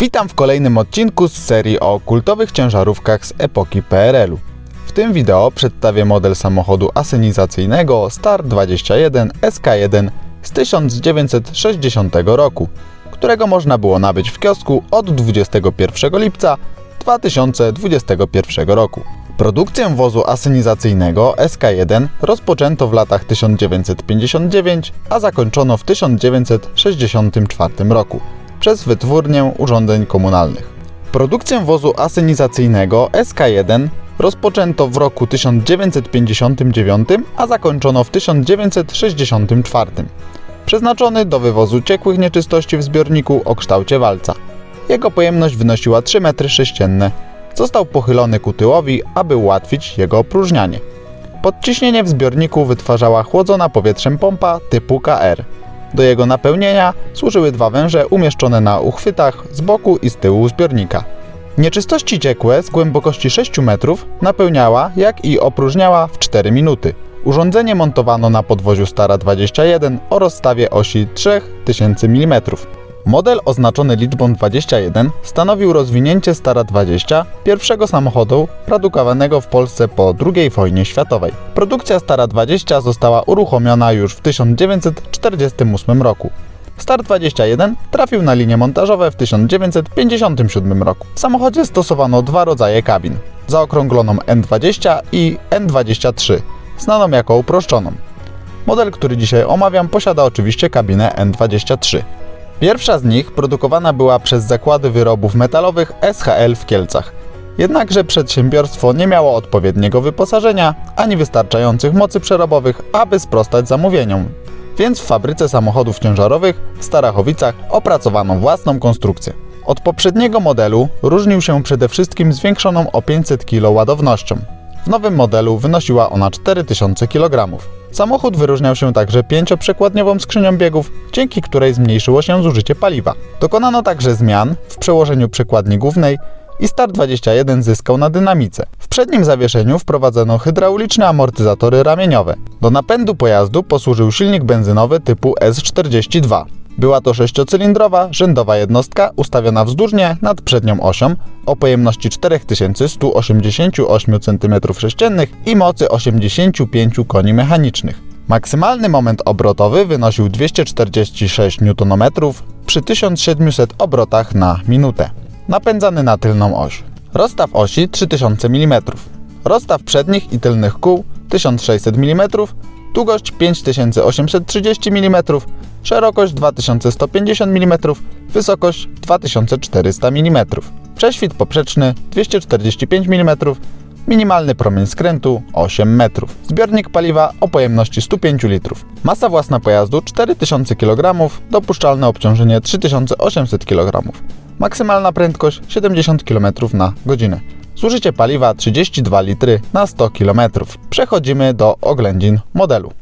Witam w kolejnym odcinku z serii o kultowych ciężarówkach z epoki PRL-u. W tym wideo przedstawię model samochodu asynizacyjnego Star 21 SK1 z 1960 roku, którego można było nabyć w kiosku od 21 lipca 2021 roku. Produkcję wozu asynizacyjnego SK1 rozpoczęto w latach 1959, a zakończono w 1964 roku przez wytwórnię urządzeń komunalnych. Produkcję wozu asynizacyjnego SK1 rozpoczęto w roku 1959, a zakończono w 1964. Przeznaczony do wywozu ciekłych nieczystości w zbiorniku o kształcie walca. Jego pojemność wynosiła 3 m3. Został pochylony ku tyłowi, aby ułatwić jego opróżnianie. Podciśnienie w zbiorniku wytwarzała chłodzona powietrzem pompa typu KR. Do jego napełnienia służyły dwa węże umieszczone na uchwytach z boku i z tyłu zbiornika. Nieczystości ciekłe z głębokości 6 metrów napełniała, jak i opróżniała w 4 minuty. Urządzenie montowano na podwoziu Stara 21 o rozstawie osi 3000 mm. Model oznaczony liczbą 21 stanowił rozwinięcie Stara 20, pierwszego samochodu produkowanego w Polsce po II wojnie światowej. Produkcja Stara 20 została uruchomiona już w 1948 roku. Star 21 trafił na linie montażowe w 1957 roku. W samochodzie stosowano dwa rodzaje kabin: zaokrągloną N20 i N23, znaną jako uproszczoną. Model, który dzisiaj omawiam, posiada oczywiście kabinę N23. Pierwsza z nich produkowana była przez zakłady wyrobów metalowych SHL w Kielcach. Jednakże przedsiębiorstwo nie miało odpowiedniego wyposażenia ani wystarczających mocy przerobowych, aby sprostać zamówieniom. Więc w fabryce samochodów ciężarowych w Starachowicach opracowano własną konstrukcję. Od poprzedniego modelu różnił się przede wszystkim zwiększoną o 500 kg ładownością. W nowym modelu wynosiła ona 4000 kg. Samochód wyróżniał się także pięcioprzekładniową skrzynią biegów, dzięki której zmniejszyło się zużycie paliwa. Dokonano także zmian w przełożeniu przekładni głównej i Star 21 zyskał na dynamice. W przednim zawieszeniu wprowadzono hydrauliczne amortyzatory ramieniowe. Do napędu pojazdu posłużył silnik benzynowy typu S42. Była to sześciocylindrowa, rzędowa jednostka ustawiona wzdłużnie nad przednią osią o pojemności 4188 cm3 i mocy 85 koni mechanicznych. Maksymalny moment obrotowy wynosił 246 Nm przy 1700 obrotach na minutę. Napędzany na tylną oś. Rozstaw osi 3000 mm. Rozstaw przednich i tylnych kół 1600 mm, długość 5830 mm, szerokość 2150 mm, wysokość 2400 mm. Prześwit poprzeczny 245 mm, minimalny promień skrętu 8 metrów. Zbiornik paliwa o pojemności 105 litrów. Masa własna pojazdu 4000 kg, dopuszczalne obciążenie 3800 kg. Maksymalna prędkość 70 km na godzinę. Zużycie paliwa 32 litry na 100 km. Przechodzimy do oględzin modelu.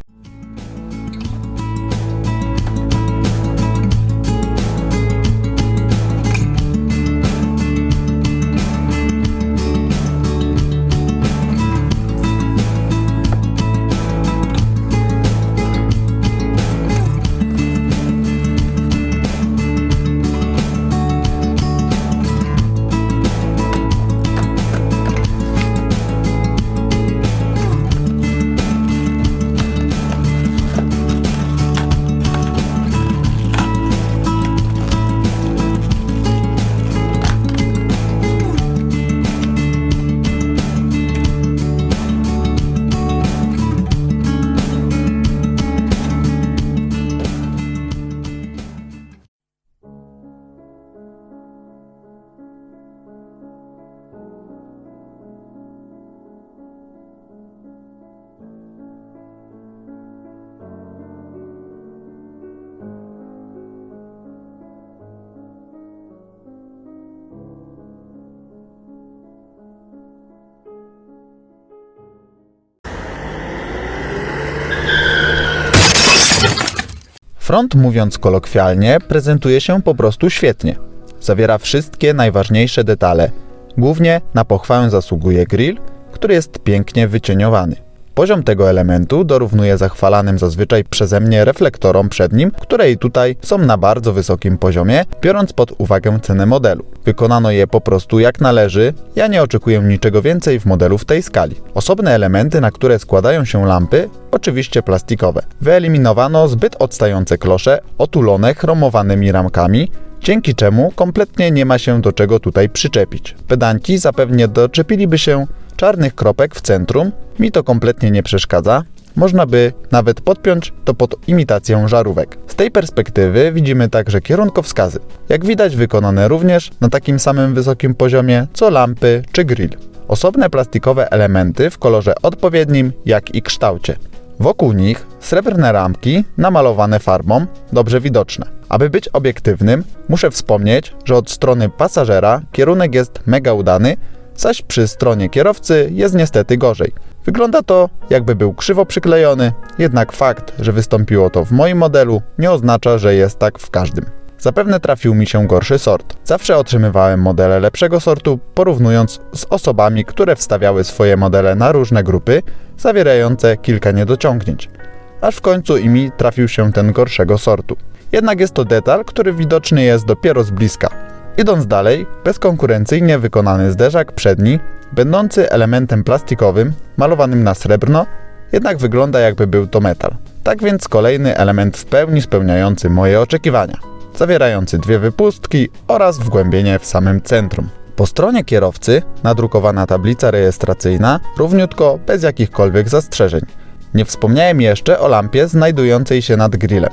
Front, mówiąc kolokwialnie, prezentuje się po prostu świetnie. Zawiera wszystkie najważniejsze detale. Głównie na pochwałę zasługuje grill, który jest pięknie wycieniowany. Poziom tego elementu dorównuje zachwalanym zazwyczaj przeze mnie reflektorom przed nim, które i tutaj są na bardzo wysokim poziomie, biorąc pod uwagę cenę modelu. Wykonano je po prostu jak należy, ja nie oczekuję niczego więcej w modelu w tej skali. Osobne elementy, na które składają się lampy, oczywiście plastikowe. Wyeliminowano zbyt odstające klosze, otulone chromowanymi ramkami, dzięki czemu kompletnie nie ma się do czego tutaj przyczepić. Pedanci zapewnie doczepiliby się czarnych kropek w centrum, mi to kompletnie nie przeszkadza. Można by nawet podpiąć to pod imitację żarówek. Z tej perspektywy widzimy także kierunkowskazy. Jak widać wykonane również na takim samym wysokim poziomie co lampy czy grill. Osobne plastikowe elementy w kolorze odpowiednim jak i kształcie. Wokół nich srebrne ramki namalowane farbą, dobrze widoczne. Aby być obiektywnym, muszę wspomnieć, że od strony pasażera kierunek jest mega udany, zaś przy stronie kierowcy jest niestety gorzej. Wygląda to, jakby był krzywo przyklejony, jednak fakt, że wystąpiło to w moim modelu, nie oznacza, że jest tak w każdym. Zapewne trafił mi się gorszy sort. Zawsze otrzymywałem modele lepszego sortu, porównując z osobami, które wstawiały swoje modele na różne grupy, zawierające kilka niedociągnięć. Aż w końcu i mi trafił się ten gorszego sortu. Jednak jest to detal, który widoczny jest dopiero z bliska. Idąc dalej, bezkonkurencyjnie wykonany zderzak przedni, będący elementem plastikowym, malowanym na srebrno, jednak wygląda jakby był to metal. Tak więc kolejny element w pełni spełniający moje oczekiwania, zawierający dwie wypustki oraz wgłębienie w samym centrum. Po stronie kierowcy nadrukowana tablica rejestracyjna, równiutko, bez jakichkolwiek zastrzeżeń. Nie wspomniałem jeszcze o lampie znajdującej się nad grillem.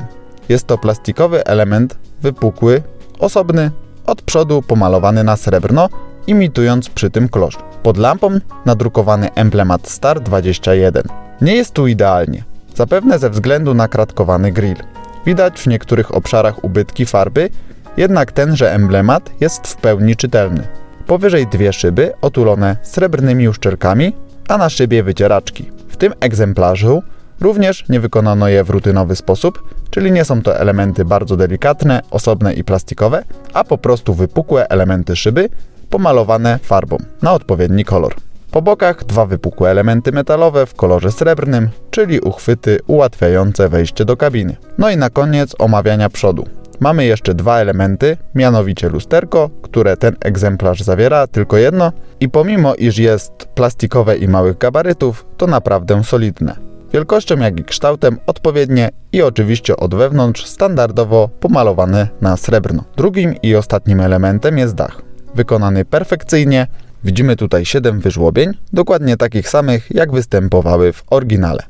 Jest to plastikowy element wypukły, osobny, od przodu pomalowany na srebrno, imitując przy tym klosz. Pod lampą nadrukowany emblemat Star 21. Nie jest tu idealnie, zapewne ze względu na kratkowany grill. Widać w niektórych obszarach ubytki farby, jednak tenże emblemat jest w pełni czytelny. Powyżej dwie szyby otulone srebrnymi uszczelkami, a na szybie wycieraczki. W tym egzemplarzu również nie wykonano je w rutynowy sposób, czyli nie są to elementy bardzo delikatne, osobne i plastikowe, a po prostu wypukłe elementy szyby pomalowane farbą na odpowiedni kolor. Po bokach dwa wypukłe elementy metalowe w kolorze srebrnym, czyli uchwyty ułatwiające wejście do kabiny. No i na koniec omawiania przodu. Mamy jeszcze dwa elementy, mianowicie lusterko, które ten egzemplarz zawiera, tylko jedno, i pomimo iż jest plastikowe i małych gabarytów, to naprawdę solidne. Wielkością jak i kształtem odpowiednie i oczywiście od wewnątrz standardowo pomalowane na srebrno. Drugim i ostatnim elementem jest dach. Wykonany perfekcyjnie, widzimy tutaj 7 wyżłobień, dokładnie takich samych jak występowały w oryginale.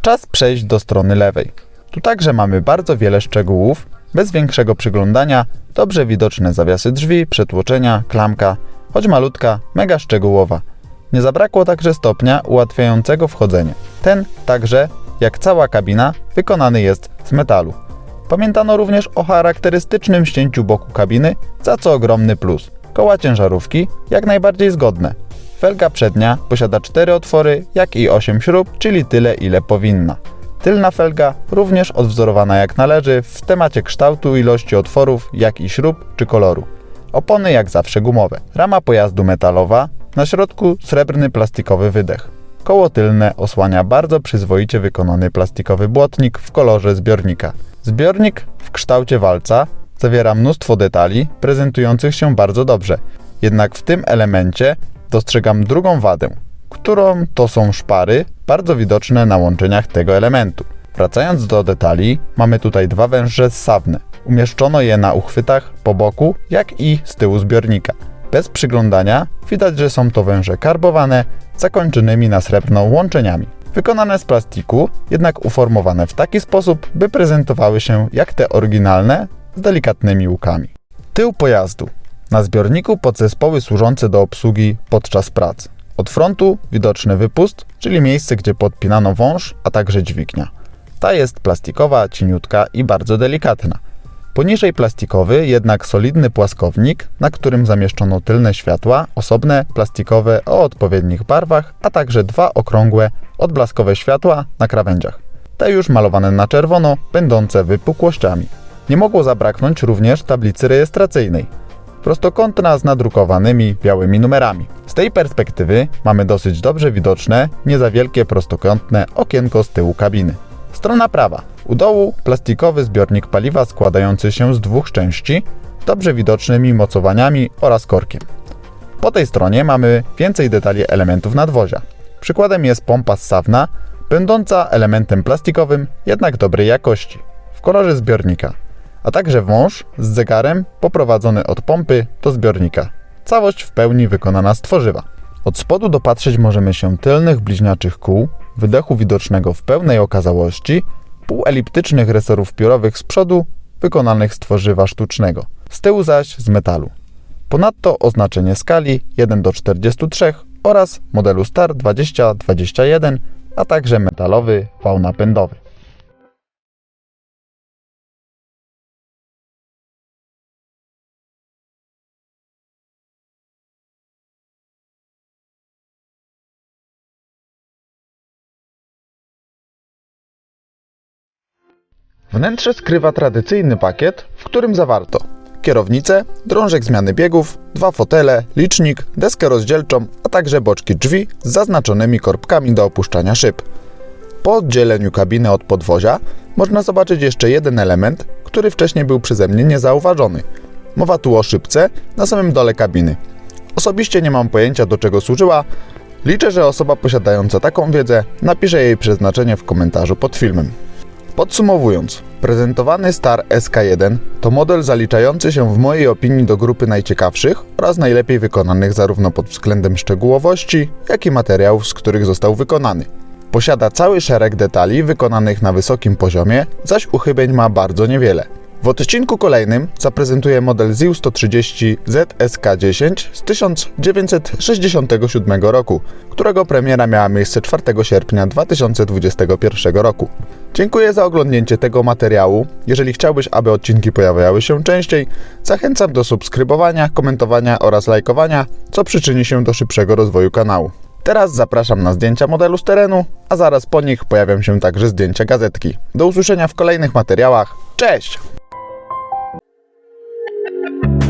Czas przejść do strony lewej. Tu także mamy bardzo wiele szczegółów, bez większego przyglądania, dobrze widoczne zawiasy drzwi, przetłoczenia, klamka, choć malutka, mega szczegółowa. Nie zabrakło także stopnia ułatwiającego wchodzenie. Ten także, jak cała kabina, wykonany jest z metalu. Pamiętano również o charakterystycznym ścięciu boku kabiny, za co ogromny plus. Koła ciężarówki jak najbardziej zgodne. Felga przednia posiada 4 otwory, jak i 8 śrub, czyli tyle ile powinna. Tylna felga również odwzorowana jak należy w temacie kształtu, ilości otworów, jak i śrub czy koloru. Opony jak zawsze gumowe. Rama pojazdu metalowa, na środku srebrny plastikowy wydech. Koło tylne osłania bardzo przyzwoicie wykonany plastikowy błotnik w kolorze zbiornika. Zbiornik w kształcie walca zawiera mnóstwo detali prezentujących się bardzo dobrze. Jednak w tym elemencie dostrzegam drugą wadę, którą to są szpary bardzo widoczne na łączeniach tego elementu. Wracając do detali, mamy tutaj dwa węże ssawne. Umieszczono je na uchwytach po boku, jak i z tyłu zbiornika. Bez przyglądania widać, że są to węże karbowane, zakończonymi na srebrno łączeniami. Wykonane z plastiku, jednak uformowane w taki sposób, by prezentowały się jak te oryginalne, z delikatnymi łukami. Tył pojazdu. Na zbiorniku podzespoły służące do obsługi podczas pracy. Od frontu widoczny wypust, czyli miejsce, gdzie podpinano wąż, a także dźwignia. Ta jest plastikowa, cieniutka i bardzo delikatna. Poniżej plastikowy, jednak solidny płaskownik, na którym zamieszczono tylne światła, osobne, plastikowe o odpowiednich barwach, a także dwa okrągłe, odblaskowe światła na krawędziach. Te już malowane na czerwono, będące wypukłościami. Nie mogło zabraknąć również tablicy rejestracyjnej. prostokątna z nadrukowanymi białymi numerami. Z tej perspektywy mamy dosyć dobrze widoczne, nie za wielkie prostokątne okienko z tyłu kabiny. Strona prawa. U dołu plastikowy zbiornik paliwa składający się z dwóch części, dobrze widocznymi mocowaniami oraz korkiem. Po tej stronie mamy więcej detali elementów nadwozia. Przykładem jest pompa ssawna, będąca elementem plastikowym, jednak dobrej jakości, w kolorze zbiornika, a także wąż z zegarem poprowadzony od pompy do zbiornika. Całość w pełni wykonana z tworzywa. Od spodu dopatrzeć możemy się tylnych bliźniaczych kół, wydechu widocznego w pełnej okazałości, półeliptycznych resorów piórowych z przodu, wykonanych z tworzywa sztucznego, z tyłu zaś z metalu. Ponadto oznaczenie skali 1 do 43 oraz modelu Star 2021, a także metalowy wał napędowy. Wnętrze skrywa tradycyjny pakiet, w którym zawarto kierownicę, drążek zmiany biegów, dwa fotele, licznik, deskę rozdzielczą, a także boczki drzwi z zaznaczonymi korbkami do opuszczania szyb. Po oddzieleniu kabiny od podwozia można zobaczyć jeszcze jeden element, który wcześniej był przeze mnie niezauważony. Mowa tu o szybce na samym dole kabiny. Osobiście nie mam pojęcia do czego służyła. Liczę, że osoba posiadająca taką wiedzę napisze jej przeznaczenie w komentarzu pod filmem. Podsumowując, prezentowany Star SK1 to model zaliczający się w mojej opinii do grupy najciekawszych oraz najlepiej wykonanych zarówno pod względem szczegółowości, jak i materiałów, z których został wykonany. Posiada cały szereg detali wykonanych na wysokim poziomie, zaś uchybień ma bardzo niewiele. W odcinku kolejnym zaprezentuję model ZIL 130 ZSK10 z 1967 roku, którego premiera miała miejsce 4 sierpnia 2021 roku. Dziękuję za oglądnięcie tego materiału. Jeżeli chciałbyś, aby odcinki pojawiały się częściej, zachęcam do subskrybowania, komentowania oraz lajkowania, co przyczyni się do szybszego rozwoju kanału. Teraz zapraszam na zdjęcia modelu z terenu, a zaraz po nich pojawią się także zdjęcia gazetki. Do usłyszenia w kolejnych materiałach. Cześć! Thank you.